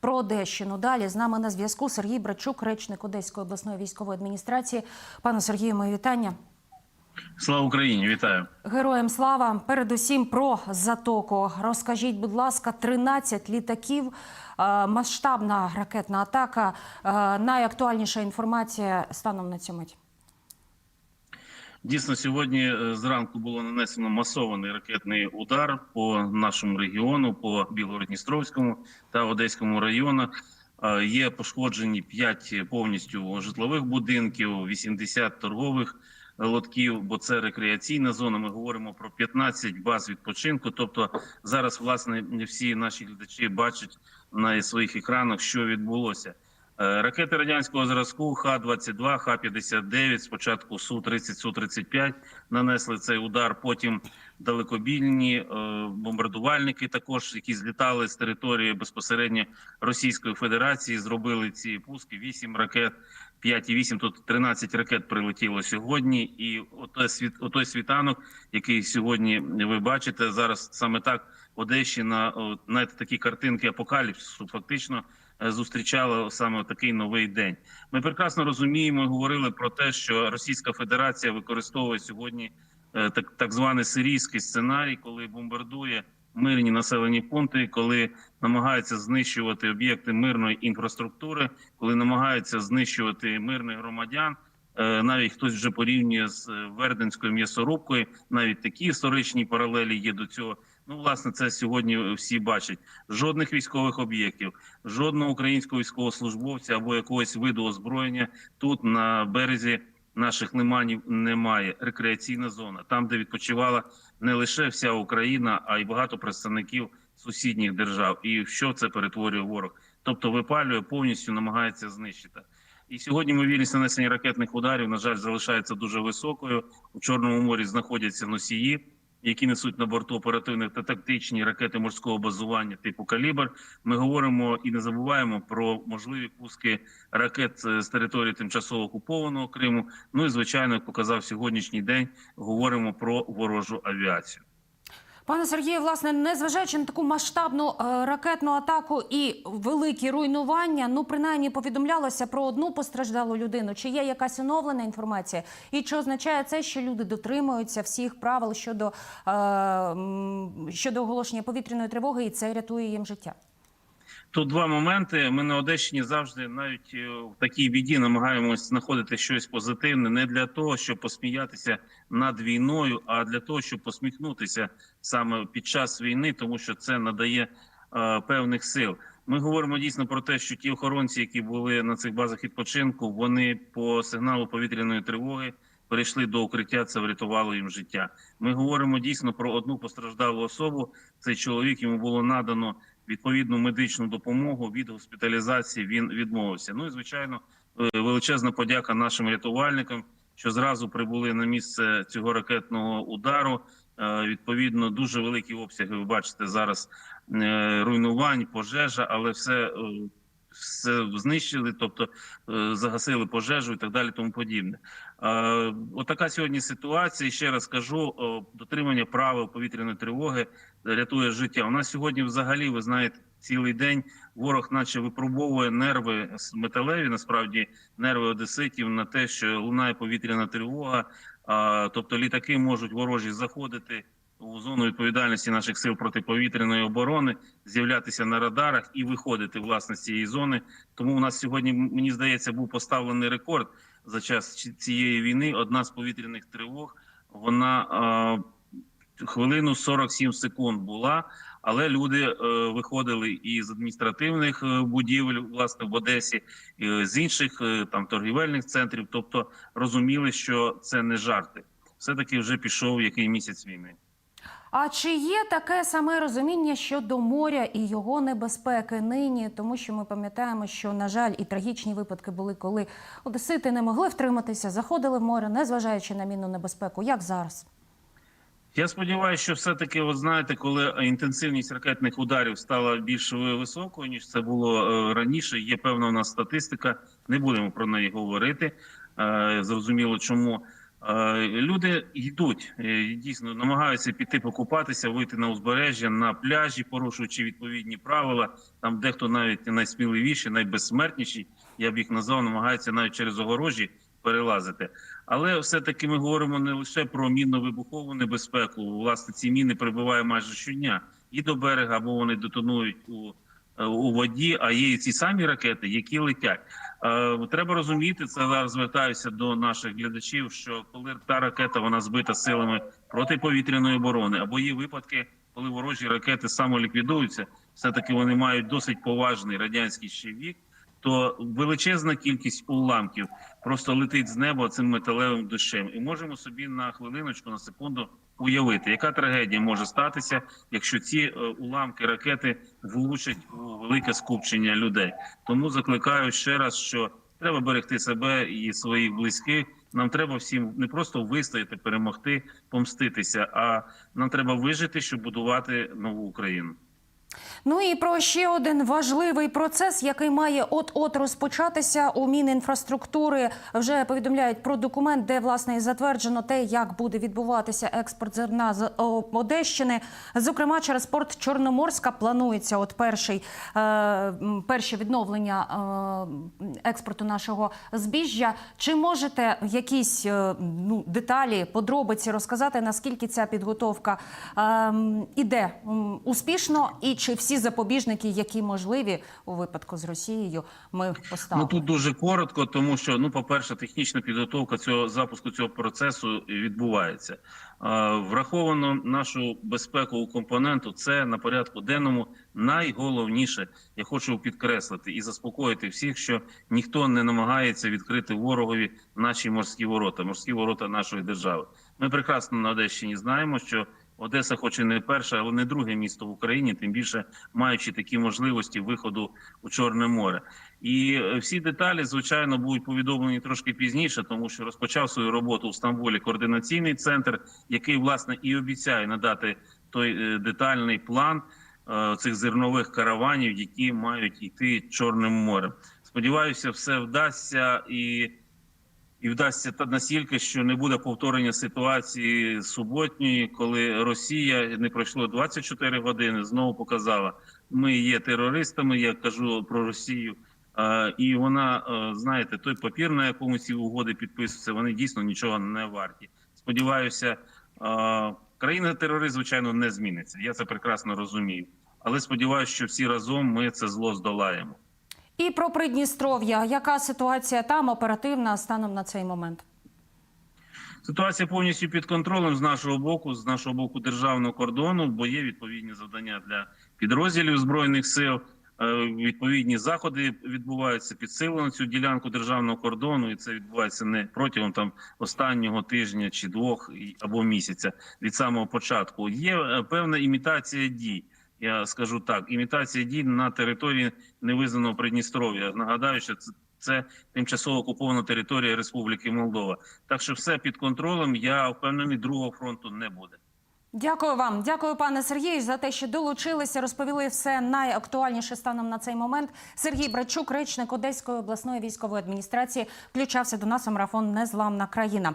про Одещину. Далі з нами на зв'язку Сергій Брачук, речник Одеської обласної військової адміністрації. Пане Сергію, мої вітання. Слава Україні, вітаю. Героям слава! Передусім про затоку. Розкажіть, будь ласка, 13 літаків, е, масштабна ракетна атака. Е, Найактуальніша інформація станом на цю мить. Дійсно, сьогодні е, зранку було нанесено масований ракетний удар по нашому регіону, по Білгородністровському та Одеському району. Е, Є пошкоджені 5 повністю житлових будинків, 80 торгових лотків, бо це рекреаційна зона. Ми говоримо про 15 баз відпочинку. Тобто зараз, власне, всі наші глядачі бачать на своїх екранах, що відбулося. Е, Ракети радянського зразку Х-22, Х-59, спочатку Су-30, Су-35 нанесли цей удар. Потім далекобільні е, бомбардувальники, також які злітали з території безпосередньо Російської Федерації, зробили ці пуски. 8 ракет, 5 і 8, тут 13 ракет прилетіло сьогодні. І отой, світ, отой світанок, який сьогодні ви бачите, зараз саме так Одещина, знаєте, такі картинки апокаліпсису, фактично е, зустрічала саме такий новий день. Ми прекрасно розуміємо, говорили про те, що Російська Федерація використовує сьогодні е, так, так званий сирійський сценарій, коли бомбардує мирні населені пункти, коли намагаються знищувати об'єкти мирної інфраструктури, коли намагаються знищувати мирних громадян. Е, Навіть хтось вже порівнює з е, Верденською м'ясорубкою. Навіть такі історичні паралелі є до цього. Ну, власне, це сьогодні всі бачать. Жодних військових об'єктів, жодного українського військовослужбовця або якогось виду озброєння тут на березі наших лиманів немає. Рекреаційна зона, там, де відпочивала не лише вся Україна, а й багато представників сусідніх держав. І що це перетворює ворог? Тобто випалює повністю, намагається знищити. І сьогодні ймовірність нанесення ракетних ударів, на жаль, залишається дуже високою. У Чорному морі знаходяться носії, які несуть на борту оперативних та тактичні ракети морського базування типу калібр. Ми говоримо і не забуваємо про можливі пуски ракет е, з території тимчасово окупованого Криму. Ну і звичайно, як показав сьогоднішній день, говоримо про ворожу авіацію. Пане Сергію, власне, незважаючи на таку масштабну е, ракетну атаку і великі руйнування, ну принаймні повідомлялося про одну постраждалу людину. Чи є якась оновлена інформація? І чи означає це, що люди дотримуються всіх правил щодо, е, щодо оголошення повітряної тривоги, і це рятує їм життя? Тут два моменти. Ми на Одещині завжди, навіть е, в такій біді, намагаємось знаходити щось позитивне не для того, щоб посміятися над війною, а для того, щоб посміхнутися саме під час війни, тому що це надає е, певних сил. Ми говоримо дійсно про те, що ті охоронці, які були на цих базах відпочинку, вони по сигналу повітряної тривоги перейшли до укриття. Це врятувало їм життя. Ми говоримо дійсно про одну постраждалу особу. Цей чоловік йому було надано відповідну медичну допомогу від госпіталізації. Він відмовився. Ну і звичайно, е, величезна подяка нашим рятувальникам, що зразу прибули на місце цього ракетного удару. Е, Відповідно, дуже великі обсяги. Ви бачите зараз е, руйнувань, пожежа, але все. Все знищили, тобто е, загасили пожежу і так далі, тому подібне. Отака сьогодні ситуація. Ще раз кажу: дотримання правил повітряної тривоги рятує життя. У нас сьогодні, взагалі, ви знаєте, цілий день ворог, наче випробовує нерви металеві, насправді нерви одеситів на те, що лунає повітряна тривога. Тобто літаки можуть ворожі заходити у зону відповідальності наших сил протиповітряної оборони, з'являтися на радарах і виходити власне з цієї зони. Тому у нас сьогодні мені здається був поставлений рекорд за час цієї війни. Одна з повітряних тривог вона а, хвилину 47 секунд була. Але люди е, виходили і з адміністративних е, будівель, власне, в Одесі, і з інших е, там торгівельних центрів, тобто розуміли, що це не жарти. Все таки вже пішов який місяць війни. А чи є таке саме розуміння щодо моря і його небезпеки нині? Тому що ми пам'ятаємо, що на жаль, і трагічні випадки були, коли одесити не могли втриматися, заходили в море, незважаючи на мінну небезпеку. Як зараз? Я сподіваюся, що все-таки, от знаєте, коли інтенсивність ракетних ударів стала більш високою, ніж це було е, раніше. Є певна у нас статистика. Не будемо про неї говорити. Е, Зрозуміло, чому Люди йдуть е, дійсно намагаються піти покупатися, вийти на узбережжя на пляжі, порушуючи відповідні правила. Там дехто навіть найсміливіші, найбезсмертніші, я б їх назвав, намагаються навіть через огорожі перелазити. Але все-таки ми говоримо не лише про мінно-вибухову небезпеку. Власне, ці міни прибувають майже щодня і до берега, або вони детонують у, е, у воді. А є і ці самі ракети, які летять. Е, Треба розуміти це. Зараз звертаюся до наших глядачів. Що коли та ракета вона збита силами протиповітряної оборони, або є випадки, коли ворожі ракети самоліквідуються, все таки вони мають досить поважний радянський ще вік. То величезна кількість уламків просто летить з неба цим металевим дощем, і можемо собі на хвилиночку, на секунду уявити, яка трагедія може статися, якщо ці е, уламки ракети влучать у велике скупчення людей. Тому закликаю ще раз, що треба берегти себе і своїх близьких. Нам треба всім не просто вистояти, перемогти, помститися, а нам треба вижити, щоб будувати нову Україну. Ну і про ще один важливий процес, який має от-от розпочатися у Мінінфраструктури. Вже повідомляють про документ, де власне затверджено те, як буде відбуватися експорт зерна з Одещини. Зокрема, через порт Чорноморська планується от перший е, перше відновлення е, експорту нашого збіжжя. Чи можете якісь е, ну, деталі, подробиці розказати, наскільки ця підготовка е, іде успішно, і чи всі запобіжники, які можливі у випадку з Росією, ми поставили? Ну тут дуже коротко, тому що ну, по-перше, технічна підготовка цього запуску цього процесу відбувається. Враховано нашу безпекову компоненту. Це на порядку денному найголовніше. Я хочу підкреслити і заспокоїти всіх, що ніхто не намагається відкрити ворогові наші морські ворота, морські ворота нашої держави. Ми прекрасно на Одещині знаємо, що Одеса, хоч і не перше, але не друге місто в Україні, тим більше маючи такі можливості виходу у Чорне море. І е, всі деталі, звичайно, будуть повідомлені трошки пізніше, тому що розпочав свою роботу в Стамбулі координаційний центр, який власне і обіцяє надати той е, детальний план е, цих зернових караванів, які мають йти Чорним морем. Сподіваюся, все вдасться і. І вдасться та настільки, що не буде повторення ситуації суботньої, коли Росія не пройшло 24 години, знову показала, ми є терористами. Я кажу про Росію. І вона, знаєте, той папір, на якому ці угоди підписуються, вони дійсно нічого не варті. Сподіваюся, країна терорист, звичайно, не зміниться. Я це прекрасно розумію. Але сподіваюся, що всі разом ми це зло здолаємо. І про Придністров'я. Яка ситуація там оперативна станом на цей момент? Ситуація повністю під контролем з нашого боку, з нашого боку державного кордону, бо є відповідні завдання для підрозділів збройних сил. Е, Відповідні заходи відбуваються підсилено цю ділянку державного кордону, і це відбувається не протягом там останнього тижня чи двох або місяця від самого початку. Є е, певна імітація дій. Я скажу так: імітація дій на території невизнаного Придністров'я. Нагадаю, що це. Це тимчасово окупована територія Республіки Молдова. Так що все під контролем. Я впевнений, другого фронту не буде. Дякую вам, дякую, пане Сергію, за те, що долучилися, розповіли все найактуальніше станом на цей момент. Сергій Брачук, речник Одеської обласної військової адміністрації, включався до нас у марафон Незламна країна.